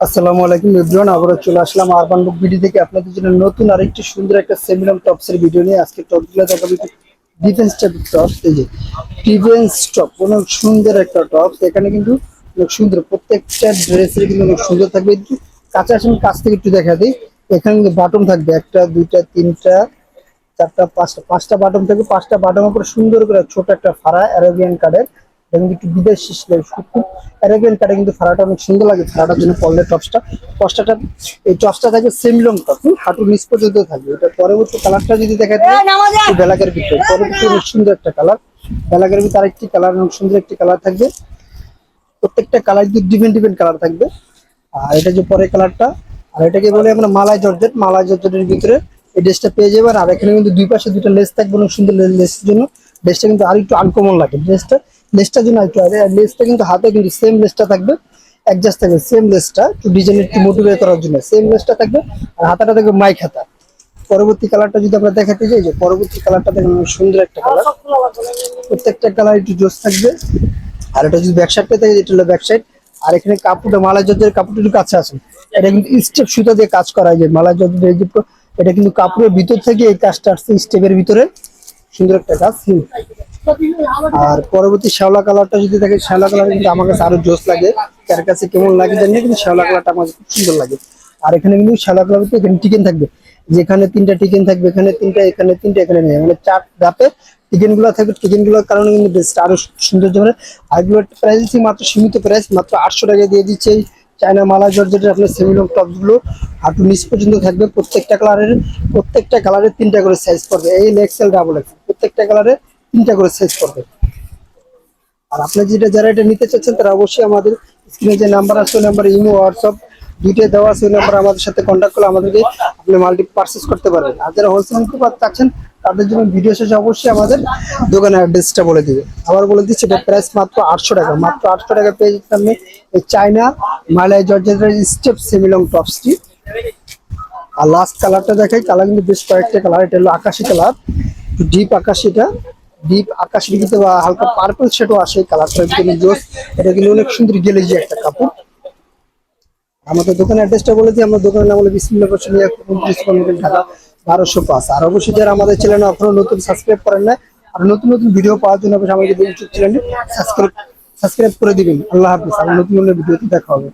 আসসালামু আলাইকুম এভরিওয়ান, আবারও চলে আসলাম আরবান বুক ভিডিও থেকে। আপনাদের জন্য নতুন আরেকটি সুন্দর একটা সেমিনাম টপসের ভিডিও নিয়ে আজকে টপগুলো দেখাবো ডিফেন্স টাইপের টপস এই যে ডিফেন্স টপ অনেক সুন্দর একটা টপ এখানে কিন্তু অনেক সুন্দর, প্রত্যেকটা ড্রেসের কিন্তু অনেক সুন্দর থাকবে। কাছে আসেন, কাছ থেকে একটু দেখা দিই। এখানে কিন্তু বাটন থাকবে, একটা, দুইটা, তিনটা, চারটা, পাঁচটা পাঁচটা বাটন থাকবে। পাঁচটা বাটনের উপরে সুন্দর করে ছোট একটা ফাড়া অ্যারাবিয়ান কার্ডের এবং একটু বিদেশি খুব অ্যারাবিয়ান কার্ডে কিন্তু ফাড়াটা অনেক সুন্দর লাগে ফাড়াটার জন্য পড়লে টপসটা। টপসটা এই টপসটা থাকবে সেম লং টপ হাঁটু নিচ পর্যন্ত থাকবে। এটা পরবর্তী কালারটা যদি দেখা যায় বেলাকের ভিতরে পরবর্তী অনেক সুন্দর একটা কালার বেলাকের ভিতরে আরেকটি কালার অনেক সুন্দর একটি কালার থাকবে। প্রত্যেকটা কালার কিন্তু ডিফারেন্ট ডিফারেন্ট কালার থাকবে। আর এটা যে পরের কালারটা আর এটাকে বলে আমরা মালাই জর্জেট। মালাই জর্জেটের ভিতরে এই ড্রেসটা পেয়ে যাবেন। আর এখানে কিন্তু দুই পাশে দুটো লেস থাকবে অনেক সুন্দর লেসের জন্য। ড্রেসটা কিন্তু আর একটু আনকমন লাগে ড্রেসটা লেসটার জন্য একটু লেসটা কিন্তু হাতে কিন্তু সেম লেসটা থাকবে অ্যাডজাস্ট থাকবে সেম লেসটা একটু ডিজাইন একটু মোটিভেট করার জন্য সেম লেসটা থাকবে, আর হাতাটা থাকবে মাইক হাতা পরবর্তী কালারটা যদি আমরা দেখাতে যাই, যে পরবর্তী কালারটা দেখেন সুন্দর একটা কালার প্রত্যেকটা কালার একটু জোস থাকবে। আর এটা যদি ব্যাক সাইডটা থাকে এটা হলো ব্যাক সাইড আর এখানে কাপড়টা মালা জর্জের কাপড়টা একটু কাছে আসে এটা কিন্তু স্টেপ সুতা দিয়ে কাজ করা হয় যে মালা জর্জের এটা কিন্তু কাপড়ের ভিতর থেকে এই কাজটা আসছে স্টেপের ভিতরে। সুন্দর একটা কাজ। আর পরবর্তী শ্যাওলা কালারটা যদি দেখে শ্যাওলা কালার কিন্তু আমার কাছে আরও জোস লাগে। তার কাছে কেমন লাগে জানি না, কিন্তু শ্যাওলা কালারটা আমার খুব সুন্দর লাগে। আর এখানে কিন্তু শ্যাওলা কালার এখানে টিকেন থাকবে। যেখানে তিনটা টিকেন থাকবে এখানে তিনটা এখানে তিনটা এখানে নেই মানে চার ধাপে টিকেনগুলো থাকবে। টিকেনগুলোর কারণে কিন্তু ড্রেসটা আরও সৌন্দর্য হবে আর এগুলোর প্রাইস দিচ্ছি মাত্র সীমিত প্রাইস মাত্র আটশো টাকা দিয়ে দিচ্ছে এই চায়না মালা জর্জেটের আপনার সেমিলং টপসগুলো। হাঁটু নিচ পর্যন্ত থাকবে প্রত্যেকটা কালারের প্রত্যেকটা কালারের তিনটা করে সাইজ পড়বে। এই এক্সেল ডাবল এক্সেল প্রত্যেকটা কালারে তিনটা করে সাইজ পড়বে আর আপনি যেটা যারা এটা নিতে চাচ্ছেন, তারা অবশ্যই আমাদের স্ক্রিনে যে নাম্বার আছে, ওই নাম্বারে ইমো হোয়াটসঅ্যাপ দুইটাই দেওয়া আছে, ওই নাম্বার আমাদের সাথে কন্ট্যাক্ট করলে আমাদেরকে আপনি মাল্টি পারচেস করতে পারবেন। আর যারা হোলসেল নিতে চাচ্ছেন, তাদের জন্য ভিডিও শেষে অবশ্যই আমাদের দোকানের অ্যাড্রেসটা বলে দিবে। আবার বলে দিচ্ছি এটা প্রাইস মাত্র আটশো টাকা। মাত্র আটশো টাকা পেয়ে যেতে আপনি চায়না মালয় জর্জের স্টেপ সেমিলং টপসটি আর লাস্ট কালারটা দেখাই। কালার কিন্তু বেশ কয়েকটা কালার এটা হলো আকাশি কালার ডিপ আকাশিটা ডিপ আকাশি দিকে বা হালকা পার্পল শেডও আসে কালারটা কিন্তু জোস এটা কিন্তু অনেক সুন্দর গেলেজি একটা কাপড়। আমাদের দোকানের অ্যাড্রেসটা বলে দিই, আমার দোকানের নাম হলো উনত্রিশ পনেরো ঢাকা বারোশো পাঁচ। আর অবশ্যই যারা আমাদের চ্যানেল এখনও নতুন সাবস্ক্রাইব করেন না আর নতুন নতুন ভিডিও পাওয়ার জন্য অবশ্যই আমাদের ইউটিউব চ্যানেলটি সাবস্ক্রাইব সাবস্ক্রাইব করে দিবেন। আল্লাহ হাফিজ আর নতুন নতুন ভিডিওতে দেখা হবে।